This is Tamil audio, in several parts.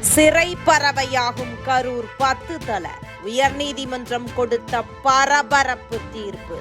சிறை பறவையாகும் கரூர் பத்து தல. உயர்நீதிமன்றம் கொடுத்த பரபரப்பு தீர்ப்பு.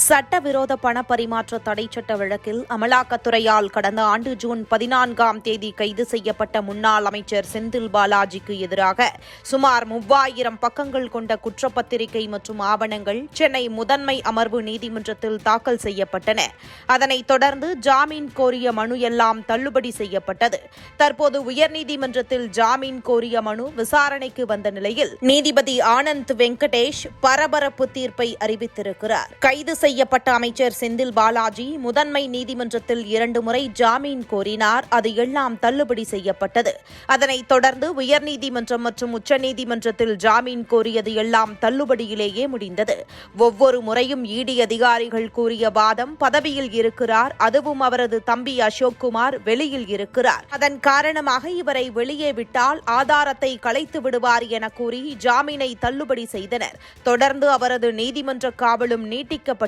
சட்டவிரோத பண பரிமாற்ற தடை சட்ட வழக்கில் அமலாக்கத்துறையால் கடந்த ஆண்டு ஜூன் பதினான்காம் தேதி கைது செய்யப்பட்ட முன்னாள் அமைச்சர் செந்தில் பாலாஜிக்கு எதிராக சுமார் மூவாயிரம் பக்கங்கள் கொண்ட குற்றப்பத்திரிகை மற்றும் ஆவணங்கள் சென்னை முதன்மை அமர்வு நீதிமன்றத்தில் தாக்கல் செய்யப்பட்டன. அதனைத் தொடர்ந்து ஜாமீன் கோரிய மனு எல்லாம் தள்ளுபடி செய்யப்பட்டது. தற்போது உயர்நீதிமன்றத்தில் ஜாமீன் கோரிய மனு விசாரணைக்கு வந்த நிலையில் நீதிபதி ஆனந்த் வெங்கடேஷ் பரபரப்பு தீர்ப்பை அறிவித்திருக்கிறார். கைது செய்யப்பட்ட அமைச்சர் செந்தில் பாலாஜி முதன்மை நீதிமன்றத்தில் இரண்டு முறை ஜாமீன் கோரினார். அது எல்லாம் தள்ளுபடி செய்யப்பட்டது. அதனைத் தொடர்ந்து உயர்நீதிமன்றம் மற்றும் உச்சநீதிமன்றத்தில் ஜாமீன் கோரியது எல்லாம் தள்ளுபடியிலேயே முடிந்தது. ஒவ்வொரு முறையும் இடி அதிகாரிகள் கூறிய வாதம் பதவியில் இருக்கிறார். அதுவும் அவரது தம்பி அசோக் குமார் வெளியில் இருக்கிறார். அதன் காரணமாக இவரை வெளியே விட்டால் ஆதாரத்தை கலைத்து விடுவார் என கூறி ஜாமீனை தள்ளுபடி செய்தனர். தொடர்ந்து அவரது நீதிமன்ற காவலும்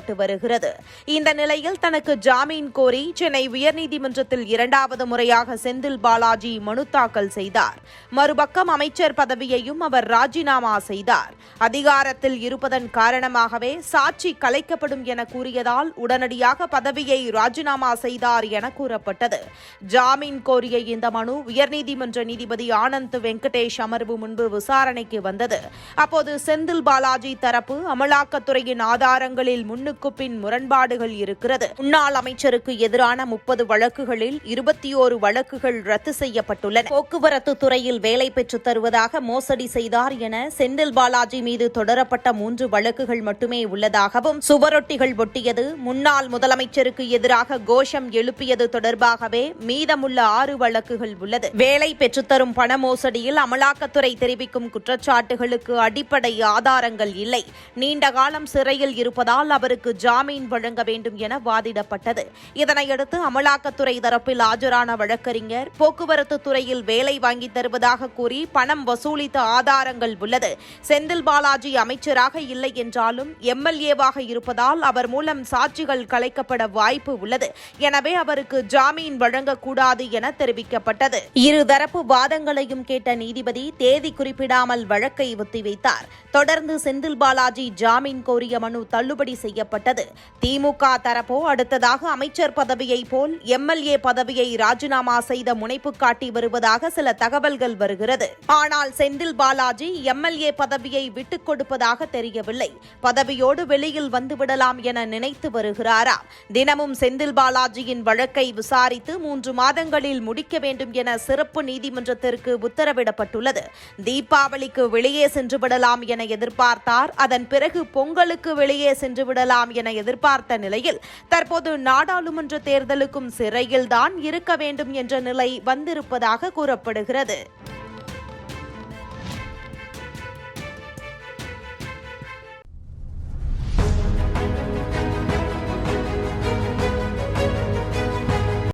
நீட்டிக்கப்பட்டு வருகிறது. இந்த நிலையில் தனக்கு ஜாமீன் கோரி சென்னை உயர்நீதிமன்றத்தில் இரண்டாவது முறையாக செந்தில் பாலாஜி மனு தாக்கல் செய்தார். மறுபக்கம் அமைச்சர் பதவியையும் அவர் ராஜினாமா செய்தார். அதிகாரத்தில் இருப்பதன் காரணமாகவே சாட்சி கலைக்கப்படும் என கூறியதால் உடனடியாக பதவியை ராஜினாமா செய்தார் என கூறப்பட்டது. ஜாமீன் கோரிய இந்த மனு உயர்நீதிமன்ற நீதிபதி ஆனந்த் வெங்கடேஷ் அமர்வு முன்பு விசாரணைக்கு வந்தது. அப்போது செந்தில் பாலாஜி தரப்பு அமலாக்கத்துறையின் ஆதாரங்களில் முன்னு முன்னுக்கு பின் முரண்பாடுகள் இருக்கிறது. முன்னாள் அமைச்சருக்கு எதிரான முப்பது வழக்குகளில் இருபத்தி ஓரு வழக்குகள் ரத்து செய்யப்பட்டுள்ளன. போக்குவரத்து துறையில் வேலை பெற்றுத் தருவதாக மோசடி செய்தார் என செந்தில் பாலாஜி மீது தொடரப்பட்ட மூன்று வழக்குகள் மட்டுமே உள்ளதாகவும் சுவரொட்டிகள் ஒட்டியது முன்னாள் முதலமைச்சருக்கு எதிராக கோஷம் எழுப்பியது தொடர்பாகவே மீதமுள்ள ஆறு வழக்குகள் உள்ளது. வேலை பெற்றுத்தரும் பண மோசடியில் அமலாக்கத்துறை தெரிவிக்கும் குற்றச்சாட்டுகளுக்கு அடிப்படை ஆதாரங்கள் இல்லை. நீண்ட காலம் சிறையில் இருப்பதால் அவருக்கு ஜாமீன் வழங்க வேண்டும் என வாதிடப்பட்டது. இதனையடுத்து அமலாக்கத்துறை தரப்பில் ஆஜரான வழக்கறிஞர் போக்குவரத்து துறையில் வேலை வாங்கி தருவதாக கூறி பணம் வசூலித்த ஆதாரங்கள் உள்ளது. செந்தில் பாலாஜி அமைச்சராக இல்லை என்றாலும் எம்எல்ஏவாக இருப்பதால் அவர் மூலம் சாட்சிகள் கலைக்கப்பட வாய்ப்பு உள்ளது. எனவே அவருக்கு ஜாமீன் வழங்கக்கூடாது என தெரிவிக்கப்பட்டது. இருதரப்பு வாதங்களையும் கேட்ட நீதிபதி தேதி குறிப்பிடாமல் வழக்கை ஒத்திவைத்தார். தொடர்ந்து செந்தில் பாலாஜி ஜாமீன் கோரிய மனு தள்ளுபடி செய்யப்பட்டது திமுக தரப்போ அடுத்ததாக அமைச்சர் பதவியை போல் எம்எல்ஏ பதவியை ராஜினாமா செய்த முனைப்பு காட்டி வருவதாக சில தகவல்கள் வருகிறது. ஆனால் செந்தில் பாலாஜி எம்எல்ஏ பதவியை விட்டுக் கொடுப்பதாக தெரியவில்லை. பதவியோடு வெளியில் வந்துவிடலாம் என நினைத்து வருகிறாராம் தினமும் செந்தில் பாலாஜியின் வழக்கை விசாரித்து மூன்று மாதங்களில் முடிக்க வேண்டும் என சிறப்பு நீதிமன்றத்திற்கு உத்தரவிடப்பட்டுள்ளது. தீபாவளிக்கு வெளியே சென்று விடலாம் என எதிர்பார்த்தார். அதன் பிறகு பொங்கலுக்கு வெளியே சென்று விடலாம் என எதிர்பார்த்த நிலையில் தற்போது நாடாளுமன்ற தேர்தலுக்கும் சிறையில்தான் இருக்க வேண்டும் என்ற நிலை வந்திருப்பதாக கூறப்படுகிறது.